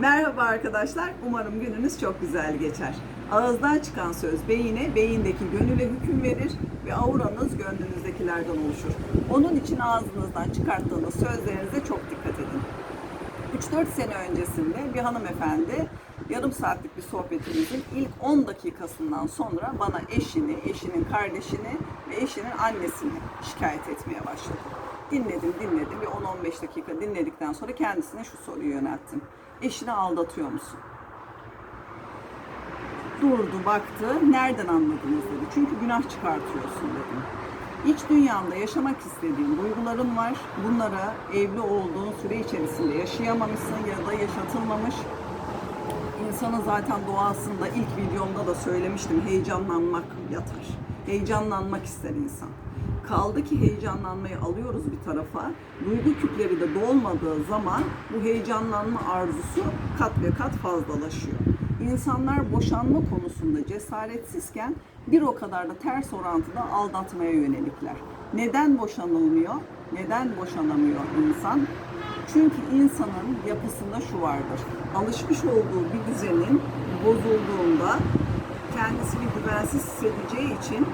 Merhaba arkadaşlar. Umarım gününüz çok güzel geçer. Ağızdan çıkan söz beyine, beyindeki gönüle hüküm verir ve auranız gönlünüzdekilerden oluşur. Onun için ağzınızdan çıkarttığınız sözlerinize çok dikkat edin. 3-4 sene öncesinde bir hanımefendi yarım saatlik bir sohbetimizin ilk 10 dakikasından sonra bana eşini, eşinin kardeşini ve eşinin annesini şikayet etmeye başladı. Dinledim, dinledim. Bir 10-15 dakika dinledikten sonra kendisine şu soruyu yönelttim. Eşini aldatıyor musun? Durdu, baktı. Nereden anladınız dedi. Çünkü günah çıkartıyorsun dedim. İç dünyanda yaşamak istediğin duyguların var. Bunlara evli olduğun süre içerisinde yaşayamamışsın ya da yaşatılmamış. İnsanın zaten doğasında ilk videomda da söylemiştim heyecanlanmak yatar. Heyecanlanmak ister insan. Kaldı ki heyecanlanmayı alıyoruz bir tarafa. Duygu küpleri de dolmadığı zaman bu heyecanlanma arzusu kat ve kat fazlalaşıyor. İnsanlar boşanma konusunda cesaretsizken bir o kadar da ters orantıda aldatmaya yönelikler. Neden boşanılmıyor? Neden boşanamıyor insan? Çünkü insanın yapısında şu vardır. Alışmış olduğu bir düzenin bozulduğunda kendisini güvensiz hissedeceği için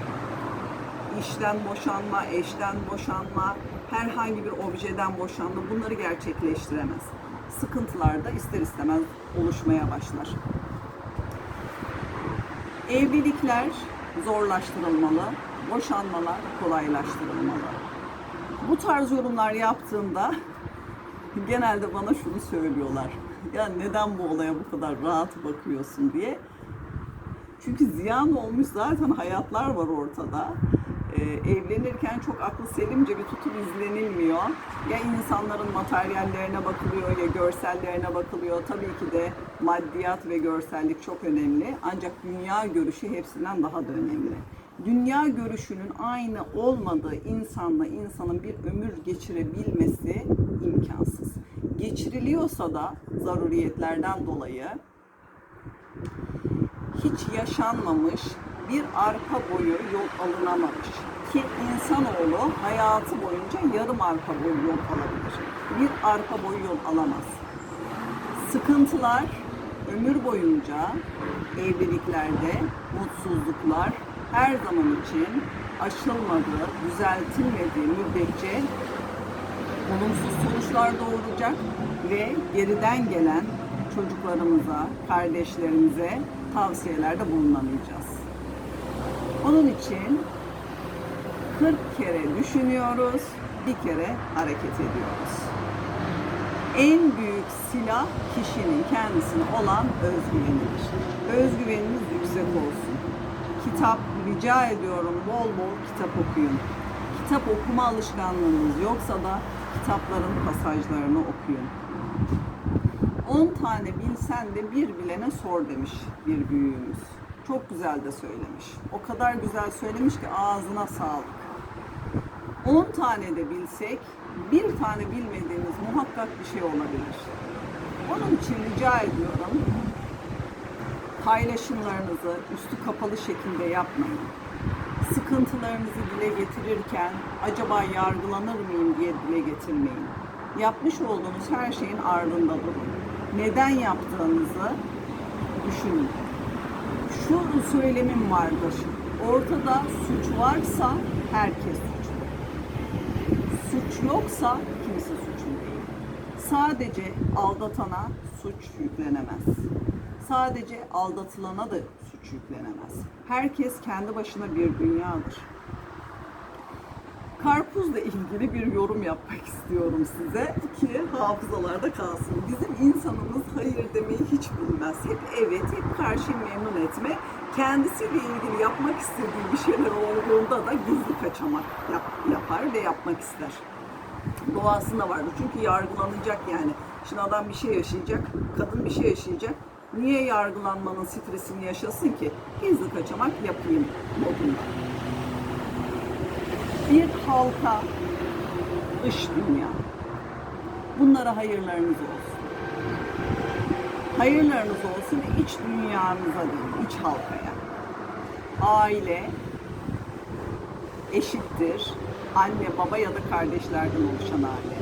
işten boşanma, eşten boşanma, herhangi bir objeden boşanma bunları gerçekleştiremez. Sıkıntılar da ister istemez oluşmaya başlar. Evlilikler zorlaştırılmalı, boşanmalar kolaylaştırılmalı. Bu tarz yorumlar yaptığımda genelde bana şunu söylüyorlar. Ya neden bu olaya bu kadar rahat bakıyorsun diye. Çünkü ziyan olmuş zaten hayatlar var ortada. Ee, evlenirken çok aklı selimce bir tutum izlenilmiyor. Ya insanların materyallerine bakılıyor ya görsellerine bakılıyor. Tabii ki de maddiyat ve görsellik çok önemli. Ancak dünya görüşü hepsinden daha da önemli. Dünya görüşünün aynı olmadığı insanla insanın bir ömür geçirebilmesi imkansız. Geçiriliyorsa da zaruriyetlerden dolayı hiç yaşanmamış bir arpa boyu yol alınamamış. Ki insanoğlu hayatı boyunca yarım arpa boyu yol alabilir. Bir arpa boyu yol alamaz. Sıkıntılar ömür boyunca evliliklerde mutsuzluklar her zaman için aşılmadığı, düzeltilmediği müddetçe olumsuz sonuçlar doğuracak ve geriden gelen çocuklarımıza, kardeşlerimize tavsiyelerde bulunamayacağız. Onun için 40 kere düşünüyoruz, bir kere hareket ediyoruz. En büyük silah kişinin kendisine olan özgüvenidir. Özgüveniniz yüksek olsun. Kitap rica ediyorum bol bol kitap okuyun. Kitap okuma alışkanlığınız yoksa da kitapların pasajlarını okuyun. 10 tane bilsen de bir bilene sor demiş bir büyüğümüz. Çok güzel de söylemiş. O kadar güzel söylemiş ki ağzına sağlık. 10 tane de bilsek bir tane bilmediğimiz muhakkak bir şey olabilir. Onun için rica ediyorum paylaşımlarınızı üstü kapalı şekilde yapmayın. Sıkıntılarınızı dile getirirken acaba yargılanır mıyım diye dile getirmeyin. Yapmış olduğunuz her şeyin ardında durun. Neden yaptığınızı düşünün. Şu söylemim vardır. Ortada suç varsa herkes suçlu. Suç yoksa kimse suçlu değil. Sadece aldatana suç yüklenemez. Sadece aldatılana da suç yüklenemez. Herkes kendi başına bir dünyadır. Karpuzla ilgili bir yorum yapmak istiyorum size ki hafızalarda kalsın. Bizim insanımız hayır demeyi hiç bilmez. Hep evet, hep karşı memnun etme. Kendisiyle ilgili yapmak istediği bir şeyler olduğunda da gizli kaçamak yap, yapar ve yapmak ister. Doğasında vardır. Çünkü yargılanacak yani. Şimdi adam bir şey yaşayacak, kadın bir şey yaşayacak. Niye yargılanmanın stresini yaşasın ki? Gizli kaçamak yapayım modunda bir halka dış dünya. Bunlara hayırlarınız olsun. Hayırlarınız olsun iç dünyanıza değil, iç halkaya. Aile eşittir. Anne, baba ya da kardeşlerden oluşan aile.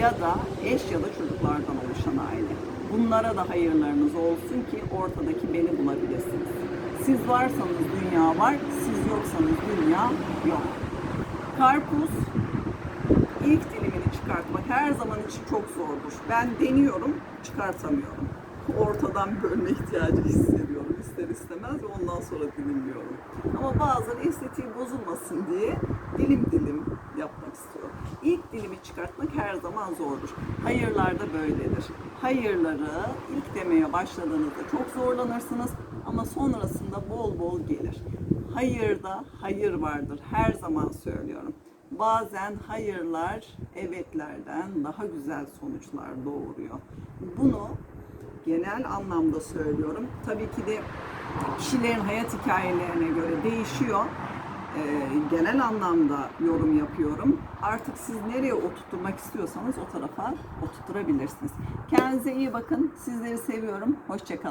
Ya da eş ya da çocuklardan oluşan aile. Bunlara da hayırlarınız olsun ki ortadaki beni bulabilirsiniz. Siz varsanız dünya var, siz yoksanız dünya yok. Karpuz ilk dilimini çıkartmak her zaman için çok zordur. Ben deniyorum, çıkartamıyorum. Ortadan bölme ihtiyacı hissediyorum ister istemez ve ondan sonra dilimliyorum. Ama bazen estetiği bozulmasın diye dilim dilim yapmak istiyorum. İlk dilimi çıkartmak her zaman zordur. Hayırlar da böyledir. Hayırları ilk demeye başladığınızda çok zorlanırsınız ama sonrasında bol bol gelir. Hayırda hayır vardır. Her zaman söylüyorum. Bazen hayırlar evetlerden daha güzel sonuçlar doğuruyor. Bunu genel anlamda söylüyorum. Tabii ki de kişilerin hayat hikayelerine göre değişiyor. Ee, genel anlamda yorum yapıyorum. Artık siz nereye oturtmak istiyorsanız o tarafa oturtturabilirsiniz. Kendinize iyi bakın. Sizleri seviyorum. Hoşçakalın.